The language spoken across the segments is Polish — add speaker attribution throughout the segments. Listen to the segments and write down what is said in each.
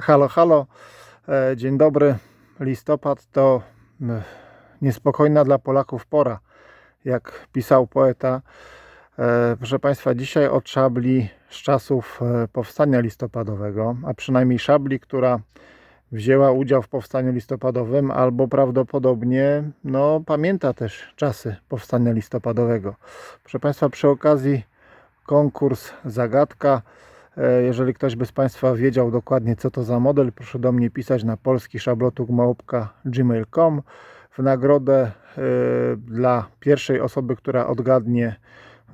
Speaker 1: Halo, halo. E, Dzień dobry. Listopad to e, niespokojna dla Polaków pora, jak pisał poeta. E, Proszę Państwa, dzisiaj od szabli z czasów powstania listopadowego, a przynajmniej szabli, która wzięła udział w powstaniu listopadowym, albo prawdopodobnie no, pamięta też czasy powstania listopadowego. Proszę Państwa, przy okazji konkurs Zagadka. E, Jeżeli ktoś by z Państwa wiedział dokładnie, co to za model, proszę do mnie pisać na polski szablotuk gmail.com. W nagrodę e, dla pierwszej osoby, która odgadnie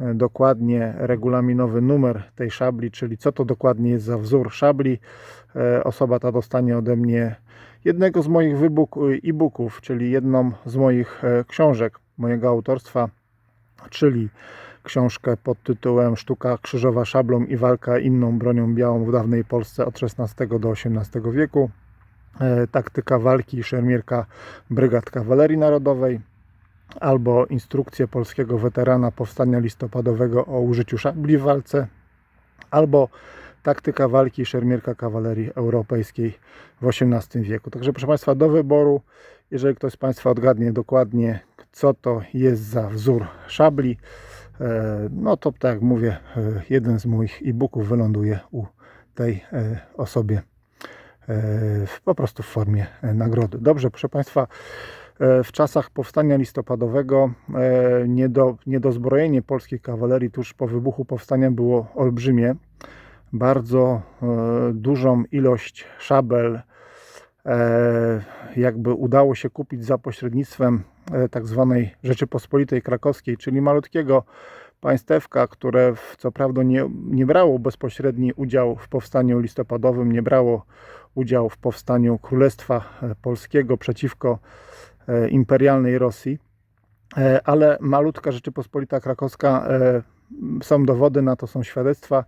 Speaker 1: e, dokładnie regulaminowy numer tej szabli, czyli co to dokładnie jest za wzór szabli, osoba ta dostanie ode mnie jednego z moich e-booków, czyli jedną z moich książek mojego autorstwa, czyli książkę pod tytułem Sztuka krzyżowa szablą i walka inną bronią białą w dawnej Polsce od XVI do XVIII wieku. E, Taktyka walki szermierka Brygad Kawalerii Narodowej albo instrukcję polskiego weterana powstania listopadowego o użyciu szabli w walce albo taktyka walki szermierka kawalerii europejskiej w XVIII wieku. Także proszę Państwa, do wyboru, jeżeli ktoś z Państwa odgadnie dokładnie, co to jest za wzór szabli, no to tak jak mówię, e, jeden z moich e-booków wyląduje u tej e, osobie e, po prostu w formie e, nagrody. Dobrze, proszę Państwa, e, w czasach powstania listopadowego e, niedo, niedozbrojenie polskiej kawalerii tuż po wybuchu powstania było olbrzymie. Bardzo e, dużą ilość szabel e, jakby udało się kupić za pośrednictwem e, tak zwanej Rzeczypospolitej Krakowskiej, czyli malutkiego państewka, które w, co prawda nie, nie brało bezpośredni udział w powstaniu listopadowym, nie brało udział w powstaniu Królestwa e, Polskiego przeciwko e, imperialnej Rosji, E, ale malutka Rzeczypospolita Krakowska, e, są dowody na to, są świadectwa,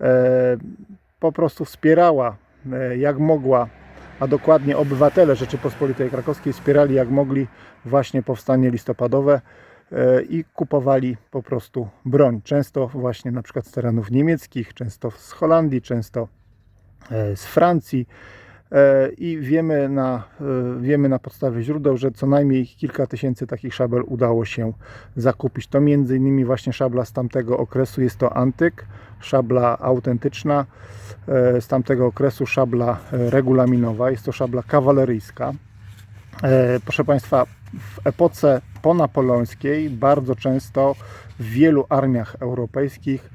Speaker 1: e, po prostu wspierała e, jak mogła, a dokładnie obywatele Rzeczypospolitej Krakowskiej wspierali jak mogli właśnie powstanie listopadowe e, i kupowali po prostu broń. Często właśnie na przykład z terenów niemieckich, często z Holandii, często e, z Francji. E, I wiemy na, e, wiemy na podstawie źródeł, że co najmniej kilka tysięcy takich szabel udało się zakupić. To między innymi właśnie szabla z tamtego okresu, jest to antyk, szabla autentyczna, e, z tamtego okresu szabla regulaminowa, jest to szabla kawaleryjska. Proszę Państwa, w epoce ponapoleońskiej bardzo często w wielu armiach europejskich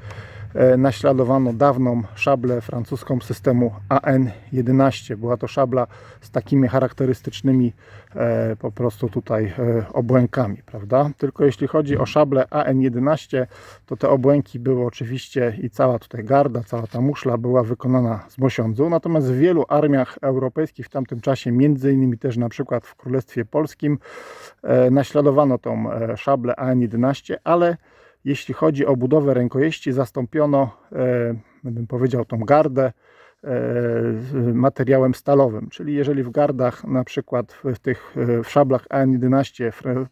Speaker 1: naśladowano dawną szablę francuską systemu AN-11. Była to szabla z takimi charakterystycznymi e, po prostu tutaj e, obłękami, prawda? Tylko jeśli chodzi o szablę AN-11, to te obłęki były oczywiście i cała tutaj garda, cała ta muszla była wykonana z mosiądzu, natomiast w wielu armiach europejskich w tamtym czasie, między innymi też na przykład w Królestwie Polskim, e, naśladowano tą e, szablę AN-11, ale jeśli chodzi o budowę rękojeści, zastąpiono, e, bym powiedział, tą gardę e, materiałem stalowym. Czyli jeżeli w gardach, na przykład w, tych e, w szablach AN-11 fre-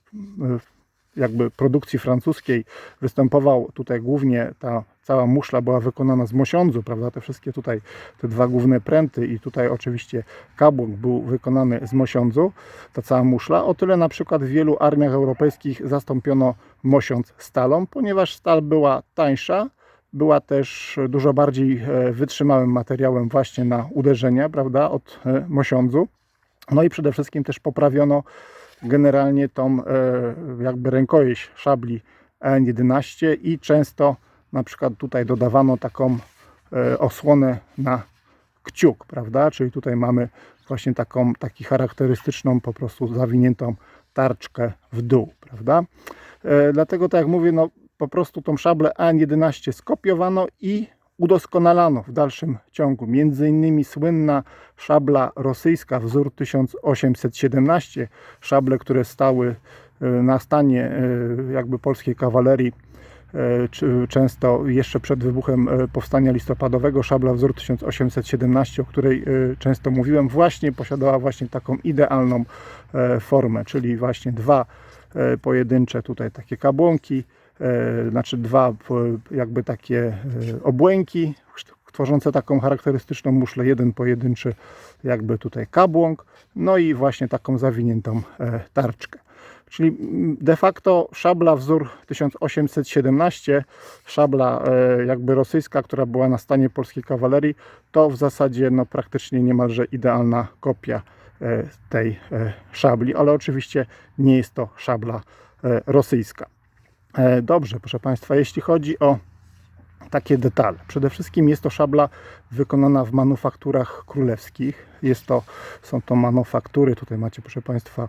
Speaker 1: w jakby produkcji francuskiej występował tutaj głównie ta cała muszla była wykonana z mosiądzu, prawda? Te wszystkie tutaj, te dwa główne pręty i tutaj oczywiście kabłok był wykonany z mosiądzu, ta cała muszla. O tyle na przykład w wielu armiach europejskich zastąpiono mosiądz stalą, ponieważ stal była tańsza, była też dużo bardziej e, wytrzymałym materiałem właśnie na uderzenia, prawda, od e, mosiądzu. No i przede wszystkim też poprawiono generalnie tą e, jakby rękojeść szabli EN11 i często na przykład tutaj dodawano taką e, osłonę na kciuk, prawda? Czyli tutaj mamy właśnie taką taki charakterystyczną po prostu zawiniętą tarczkę w dół, prawda? E, dlatego tak jak mówię, no po prostu tą szablę AN11 skopiowano i udoskonalano w dalszym ciągu. Między innymi słynna szabla rosyjska wzór 1817, szable, które stały e, na stanie e, jakby polskiej kawalerii e, często jeszcze przed wybuchem powstania listopadowego szabla wzór 1817, o której często mówiłem, właśnie posiadała właśnie taką idealną formę, czyli właśnie dwa pojedyncze tutaj takie kabłonki, znaczy dwa jakby takie e, obłęki, tworzące taką charakterystyczną muszlę, jeden pojedynczy jakby tutaj kabłąk, no i właśnie taką zawiniętą e, tarczkę. Czyli mm, de facto szabla wzór 1817, szabla e, jakby rosyjska, która była na stanie polskiej kawalerii, to w zasadzie no, praktycznie niemalże idealna kopia e, tej e, szabli, ale oczywiście nie jest to szabla e, rosyjska. E, Dobrze, proszę Państwa, jeśli chodzi o takie detale. Przede wszystkim jest to szabla wykonana w manufakturach królewskich. Jest to, są to manufaktury, tutaj macie proszę Państwa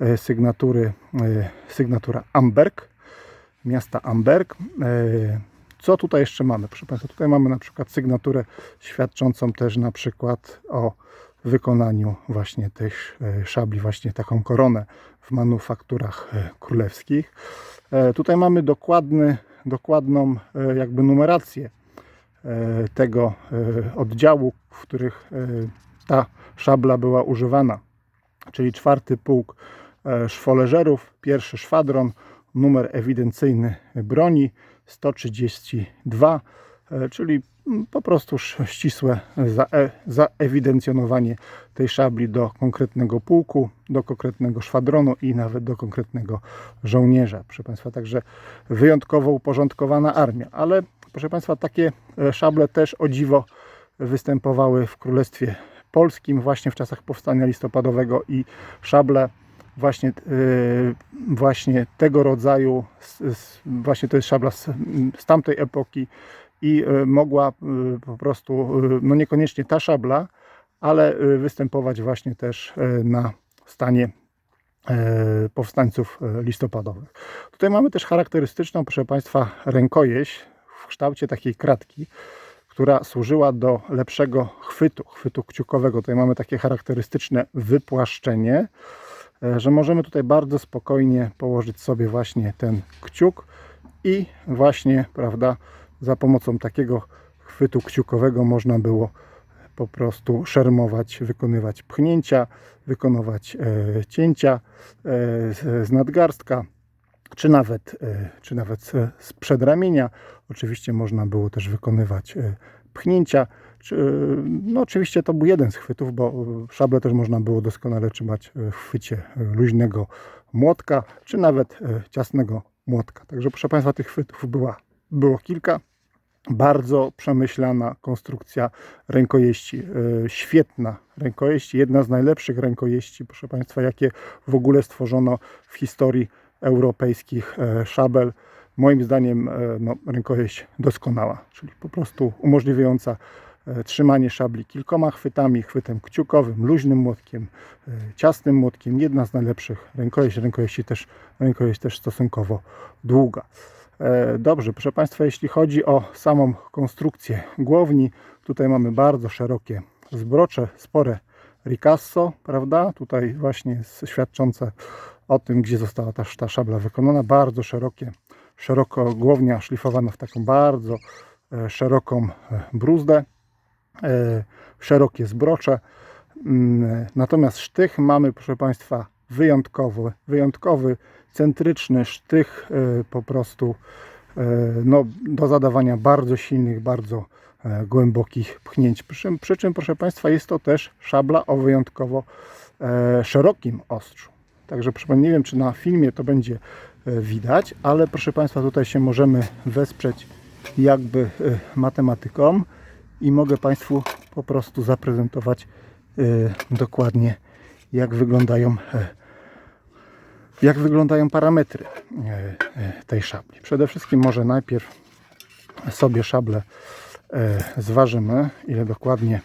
Speaker 1: e, sygnatury, e, sygnatura Amberg, miasta Amberg. Co tutaj jeszcze mamy? Proszę Państwa, tutaj mamy na przykład sygnaturę świadczącą też na przykład o wykonaniu właśnie tych e, szabli, właśnie taką koronę w manufakturach e, królewskich. E, Tutaj mamy dokładny, dokładną jakby numerację tego oddziału, w których ta szabla była używana, czyli czwarty pułk szwoleżerów, pierwszy szwadron, numer ewidencyjny broni 132, e, czyli po prostu ścisłe zae- zaewidencjonowanie tej szabli do konkretnego pułku, do konkretnego szwadronu i nawet do konkretnego żołnierza. Proszę Państwa, także wyjątkowo uporządkowana armia, ale proszę Państwa, takie e, szable też o dziwo występowały w Królestwie Polskim właśnie w czasach powstania listopadowego i szable właśnie, yy, właśnie tego rodzaju, właśnie to jest szabla z, z tamtej epoki i yy, mogła yy, po prostu, yy, no niekoniecznie ta szabla, ale występować właśnie też na stanie powstańców listopadowych. Tutaj mamy też charakterystyczną, proszę Państwa, rękojeść w kształcie takiej kratki, która służyła do lepszego chwytu, chwytu kciukowego. Tutaj mamy takie charakterystyczne wypłaszczenie, e, że możemy tutaj bardzo spokojnie położyć sobie właśnie ten kciuk i właśnie, prawda, za pomocą takiego chwytu kciukowego można było po prostu szermować, wykonywać pchnięcia, wykonywać e, cięcia e, z, z nadgarstka, czy nawet, e, czy nawet z- przedramienia. Oczywiście można było też wykonywać e, pchnięcia. Czy, e, no oczywiście to był jeden z chwytów, bo e, szable też można było doskonale trzymać e, w chwycie luźnego młotka, czy nawet ciasnego młotka. Także proszę Państwa, tych chwytów była, było kilka. Bardzo przemyślana konstrukcja rękojeści. E, Świetna rękojeść, jedna z najlepszych rękojeści, proszę Państwa, jakie w ogóle stworzono w historii europejskich e, szabel. Moim zdaniem e, no, rękojeść doskonała, czyli po prostu umożliwiająca trzymanie szabli kilkoma chwytami, chwytem kciukowym, luźnym młotkiem, ciasnym młotkiem. Jedna z najlepszych rękojeść, rękojeści też, rękojeść też stosunkowo długa. E, Dobrze, proszę Państwa, jeśli chodzi o samą konstrukcję głowni, tutaj mamy bardzo szerokie zbrocze, spore ricasso, prawda? Tutaj właśnie świadczące o tym, gdzie została ta, ta szabla wykonana. Bardzo szerokie, szeroko głownia szlifowana w taką bardzo e, szeroką e, bruzdę, szerokie zbrocze. Mm, Natomiast sztych mamy, proszę Państwa, wyjątkowy, wyjątkowy, centryczny sztych e, po prostu e, no, do zadawania bardzo silnych, bardzo e, głębokich pchnięć. Przy, czym- przy czym, proszę Państwa, jest to też szabla o wyjątkowo szerokim ostrzu. Także nie wiem, czy na filmie to będzie widać, ale proszę Państwa, tutaj się możemy wesprzeć jakby matematyką i mogę Państwu po prostu zaprezentować dokładnie, jak wyglądają jak wyglądają parametry e, e, tej szabli. Przede wszystkim może najpierw sobie szablę e, zważymy, ile dokładnie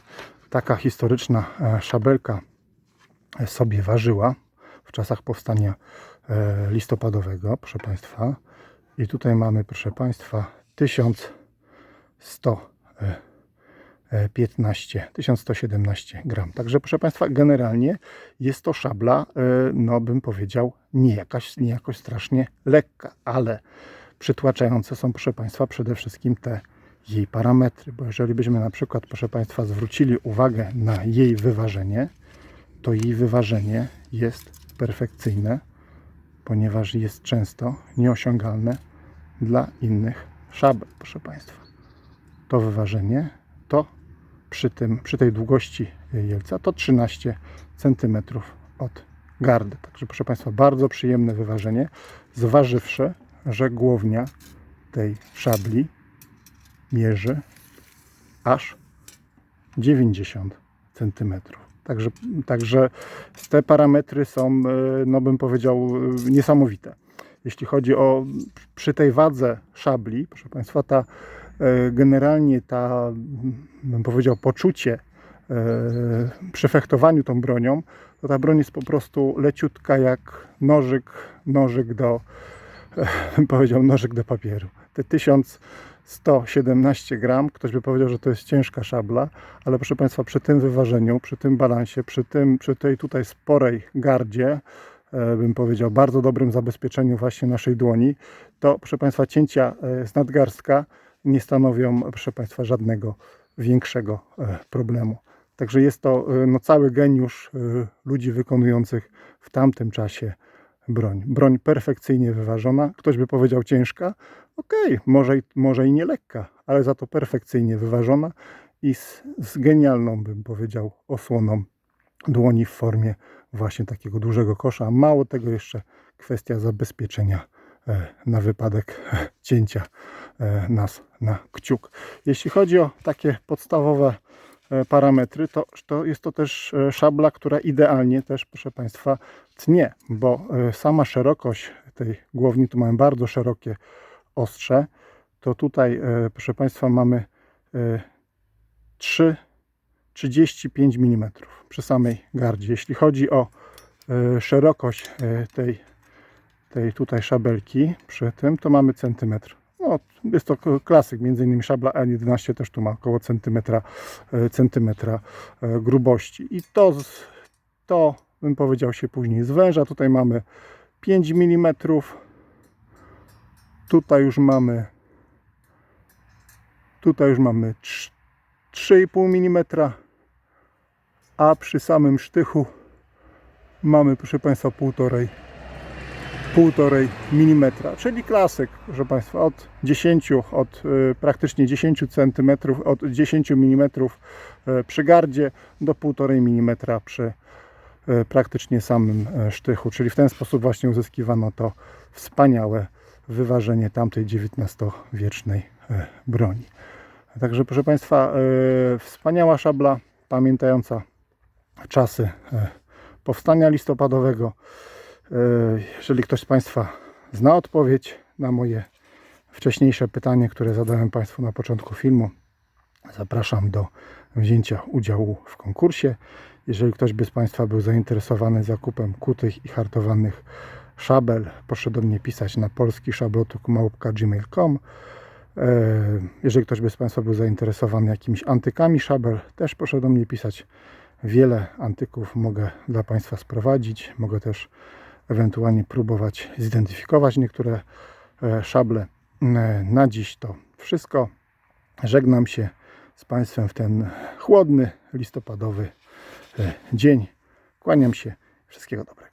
Speaker 1: taka historyczna szabelka sobie ważyła w czasach powstania listopadowego, proszę Państwa. I tutaj mamy, proszę Państwa, 1100 e, e, 15, 1117 gram. Także proszę Państwa, generalnie jest to szabla, e, no bym powiedział, nie jakaś, nie jakoś strasznie lekka, ale przytłaczające są, proszę Państwa, przede wszystkim te jej parametry, bo jeżeli byśmy na przykład, proszę Państwa, zwrócili uwagę na jej wyważenie, to jej wyważenie jest perfekcyjne, ponieważ jest często nieosiągalne dla innych szabel, proszę Państwa. To wyważenie to przy, tym, przy tej długości jelca to 13 cm od gardy. Także proszę Państwa, bardzo przyjemne wyważenie, zważywszy, że głownia tej szabli mierzy aż 90 cm. Także, także te parametry są, e, no bym powiedział, e, niesamowite. Jeśli chodzi o przy tej wadze szabli, proszę Państwa, ta generalnie ta, bym powiedział, poczucie e, przy fechtowaniu tą bronią, to ta broń jest po prostu leciutka jak nożyk, nożyk do, e, bym powiedział, nożyk do papieru. Te 1117 gram, ktoś by powiedział, że to jest ciężka szabla, ale proszę Państwa, przy tym wyważeniu, przy tym balansie, przy, tym, przy tej tutaj sporej gardzie, e, bym powiedział, bardzo dobrym zabezpieczeniu właśnie naszej dłoni, to proszę Państwa, cięcia e, z nadgarstka nie stanowią, proszę Państwa, żadnego większego e, problemu. Także jest to e, no, cały geniusz e, ludzi wykonujących w tamtym czasie broń. Broń perfekcyjnie wyważona, ktoś by powiedział ciężka, okej, może, i- może i nie lekka, ale za to perfekcyjnie wyważona i z, z genialną, bym powiedział, osłoną dłoni w formie właśnie takiego dużego kosza. Mało tego jeszcze kwestia zabezpieczenia na wypadek cięcia nas na kciuk. Jeśli chodzi o takie podstawowe e, parametry, to, to jest to też e, szabla, która idealnie też, proszę Państwa, tnie, bo e, sama szerokość tej głowni, tu mamy bardzo szerokie ostrze, to tutaj, proszę Państwa, mamy e, 3 35 mm przy samej gardzie. Jeśli chodzi o szerokość tej, tej tutaj szabelki przy tym, to mamy centymetr. No, jest to klasyk, między innymi szabla E11 też tu ma około centymetra, e, centymetra e, grubości. I to, to bym powiedział się później zwęża. Tutaj mamy 5 mm. Tutaj już mamy tutaj już mamy trz- 3,5 mm, a przy samym sztychu mamy, proszę Państwa, 1,5 1,5 mm, czyli klasyk, proszę Państwa, od 10, od y, praktycznie 10 cm, od 10 mm y, przy gardzie do 1,5 mm przy y, praktycznie samym sztychu, czyli w ten sposób właśnie uzyskiwano to wspaniałe wyważenie tamtej XIX-wiecznej broni. Także proszę Państwa, wspaniała szabla, pamiętająca czasy powstania listopadowego. E, jeżeli ktoś z Państwa zna odpowiedź na moje wcześniejsze pytanie, które zadałem Państwu na początku filmu, zapraszam do wzięcia udziału w konkursie. Jeżeli ktoś by z Państwa był zainteresowany zakupem kutych i hartowanych szabel, proszę do mnie pisać na polski szablotuk.gmail.com E, Jeżeli ktoś by z Państwa był zainteresowany jakimiś antykami szabel, też proszę do mnie pisać. Wiele antyków mogę dla Państwa sprowadzić. Mogę też ewentualnie próbować zidentyfikować niektóre e, szable. E, Na dziś to wszystko. Żegnam się z Państwem w ten chłodny, listopadowy e, dzień. Kłaniam się. Wszystkiego dobrego.